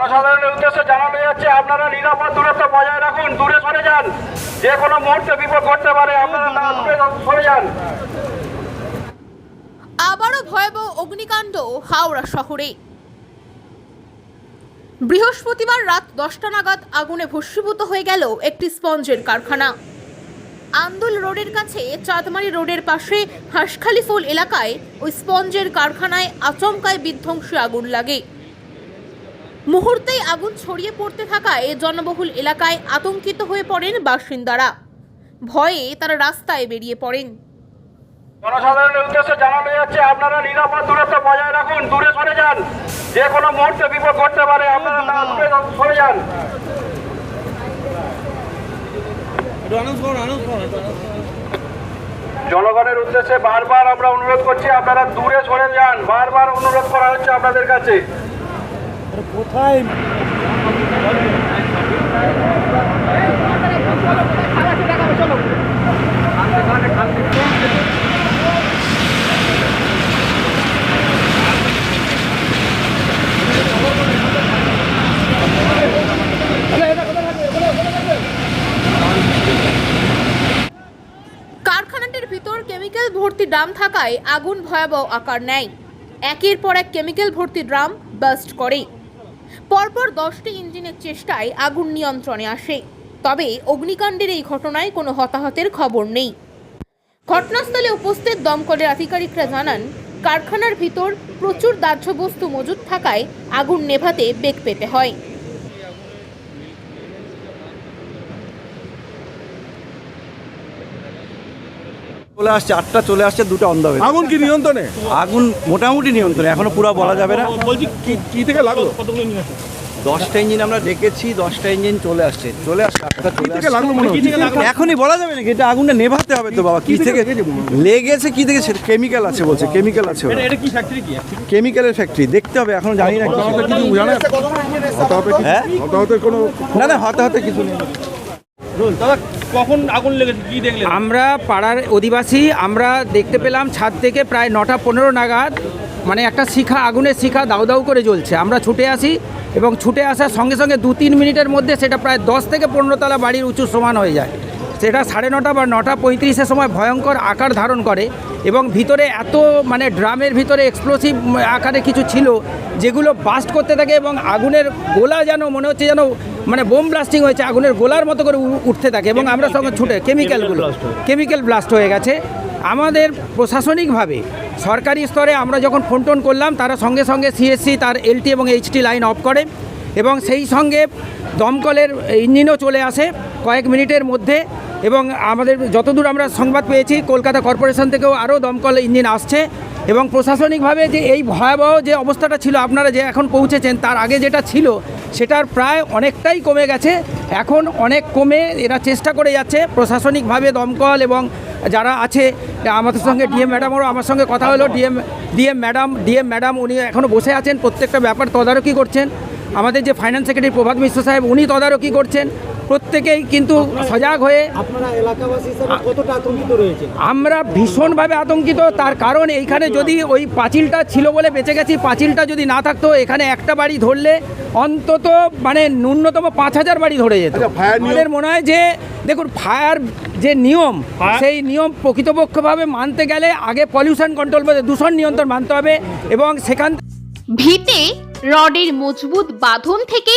জনসাধারণের উদ্দেশ্যে জানানো যাচ্ছে, আপনারা নিরাপদ দূরত্ব বজায় রাখুন, দূরে সরে যান। যে কোনো মুহূর্তে বিপদ ঘটতে পারে, আপনারা সরে যান। আবারও ভয়াবহ অগ্নিকাণ্ড হাওড়া শহরে। বৃহস্পতিবার রাত দশটা নাগাদ আগুনে ভস্মীভূত হয়ে গেল একটি স্পঞ্জের কারখানা। আন্দুল রোডের কাছে, চাঁদমারি রোডের পাশে, হাঁসখালি ফুল এলাকায় ওই স্পঞ্জের কারখানায় আচমকায় বিধ্বংসী আগুন লাগে। মুহূর্তেই আগুন ছড়িয়ে পড়তে থাকায় জনবহুল এলাকায় আতঙ্কিত হয়ে পড়েন বাসিন্দারা। ভয়ে তারা রাস্তায় বেরিয়ে পড়েন। জনসাধারণের উদ্দেশ্যে জানানো যাচ্ছে, আপনারা নিরাপদ দূরত্ব বজায় রাখুন, দূরে যান। যে কোনো বিপদ আপনারা জনগণের উদ্দেশ্যে বারবার আমরা অনুরোধ করছি, আপনারা দূরে সরে যান। বারবার অনুরোধ করা হচ্ছে আপনাদের কাছে। কারখানাটির ভিতর কেমিক্যাল ভর্তি ড্রাম থাকায় আগুন ভয়াবহ আকার নেয়। একের পর এক কেমিক্যাল ভর্তি ড্রাম বাস্ট করে। পরপর দশটি ইঞ্জিনের চেষ্টায় আগুন নিয়ন্ত্রণে আসে। তবে অগ্নিকাণ্ডের এই ঘটনায় কোনো হতাহতের খবর নেই। ঘটনাস্থলে উপস্থিত দমকলের আধিকারিকরা জানান, কারখানার ভিতর প্রচুর দাহ্য বস্তু মজুত থাকায় আগুন নেভাতে বেগ পেতে হয়। চলে আসছে আটটা চলে আসছে দুটো অন্ধ হয়ে আগুন কি নিয়ন্ত্রণে? আগুন মোটামুটি নিয়ন্ত্রণে এখনও পুরো বলা যাবে না। বলছি কি থেকে লাগল? দশটা ইঞ্জিন আমরা ডেকেছি দশটা ইঞ্জিন চলে আসছে চলে আসছে আটটা চলে আসছে। এখনই বলা যাবে না এটা আগুনটা নেভাতে হবে তো বাবা কি থেকে লেগেছে? কি থেকে কেমিক্যাল আছে বলছে কেমিক্যাল আছে এটা কি ফ্যাক্টরি কি? কেমিক্যালের ফ্যাক্টরি দেখতে হবে এখন জানি না কিছু। হতাহতের কিছু জানেন হতাহতের হ্যাঁ? কোনো না না হতে হতে কিছু নেই। কখন আগুন লেগেছে? কি দেখলেন? আমরা পাড়ার অধিবাসী, আমরা দেখতে পেলাম ছাদ থেকে প্রায় নটা পনেরো নাগাদ মানে একটা শিখা, আগুনের শিখা দাউ দাউ করে জ্বলছে। আমরা ছুটে আসি এবং ছুটে আসার সঙ্গে সঙ্গে দু তিন মিনিটের মধ্যে সেটা প্রায় দশ থেকে পনেরো তলা বাড়ির উঁচু সমান হয়ে যায়। সেটা সাড়ে নটা বা নটা পঁয়ত্রিশের সময় ভয়ঙ্কর আকার ধারণ করে এবং ভিতরে এত মানে ড্রামের ভিতরে এক্সপ্লোসিভ আকারে কিছু ছিল যেগুলো বাস্ট করতে থাকে এবং আগুনের গোলা যেন মনে হচ্ছে যেন মানে বোম ব্লাস্টিং হয়েছে আগুনের গোলার মতো করে উঠতে থাকে এবং আমরা সঙ্গে ছুটে কেমিক্যালগুলো কেমিক্যাল ব্লাস্ট হয়ে গেছে। আমাদের প্রশাসনিকভাবে সরকারি স্তরে আমরা যখন ফোন টোন করলাম তারা সঙ্গে সঙ্গে সিএসসি তার এলটি এবং এইচটি লাইন অফ করে এবং সেই সঙ্গে দমকলের ইঞ্জিনও চলে আসে। কয়েক মিনিটের মধ্যে এবং আমাদের যতদূর আমরা সংবাদ পেয়েছি, কলকাতা কর্পোরেশন থেকেও আরও দমকল ইঞ্জিন আসছে এবং প্রশাসনিকভাবে যে এই ভয়াবহ যে অবস্থাটা ছিল, আপনারা যে এখন পৌঁছেছেন তার আগে যেটা ছিল, সেটার প্রায় অনেকটাই কমে গেছে। এখন অনেক কমে এরা চেষ্টা করে যাচ্ছে প্রশাসনিকভাবে দমকল এবং যারা আছে, আমাদের সঙ্গে ডিএম ম্যাডামও, আমার সঙ্গে কথা হলো DM DM madam DM madam উনি এখনও বসে আছেন, প্রত্যেকটা ব্যাপার তদারকি করছেন। আমাদের যে ফাইন্যান্স সেক্রেটারি প্রভাত মিশ্র সাহেব, উনি তদারকি করছেন। প্রত্যেকেই কিন্তু সজাগ হয়ে আমরা ভীষণভাবে আতঙ্কিত তার কারণ এইখানে যদি ওই পাঁচিলটা ছিল বলে বেঁচে গেছি পাঁচিলটা যদি না থাকতো এখানে একটা বাড়ি ধরলে অন্তত মানে ন্যূনতম পাঁচ হাজার বাড়ি ধরে যেত। আচ্ছা, আমাদের মনে হয় যে দেখুন ফায়ার যে নিয়ম সেই নিয়ম প্রকৃতপক্ষভাবে মানতে গেলে আগে পলিউশন কন্ট্রোল দূষণ নিয়ন্ত্রণ মানতে হবে এবং সেখান ভিতে রডের মজবুত বাঁধন থেকে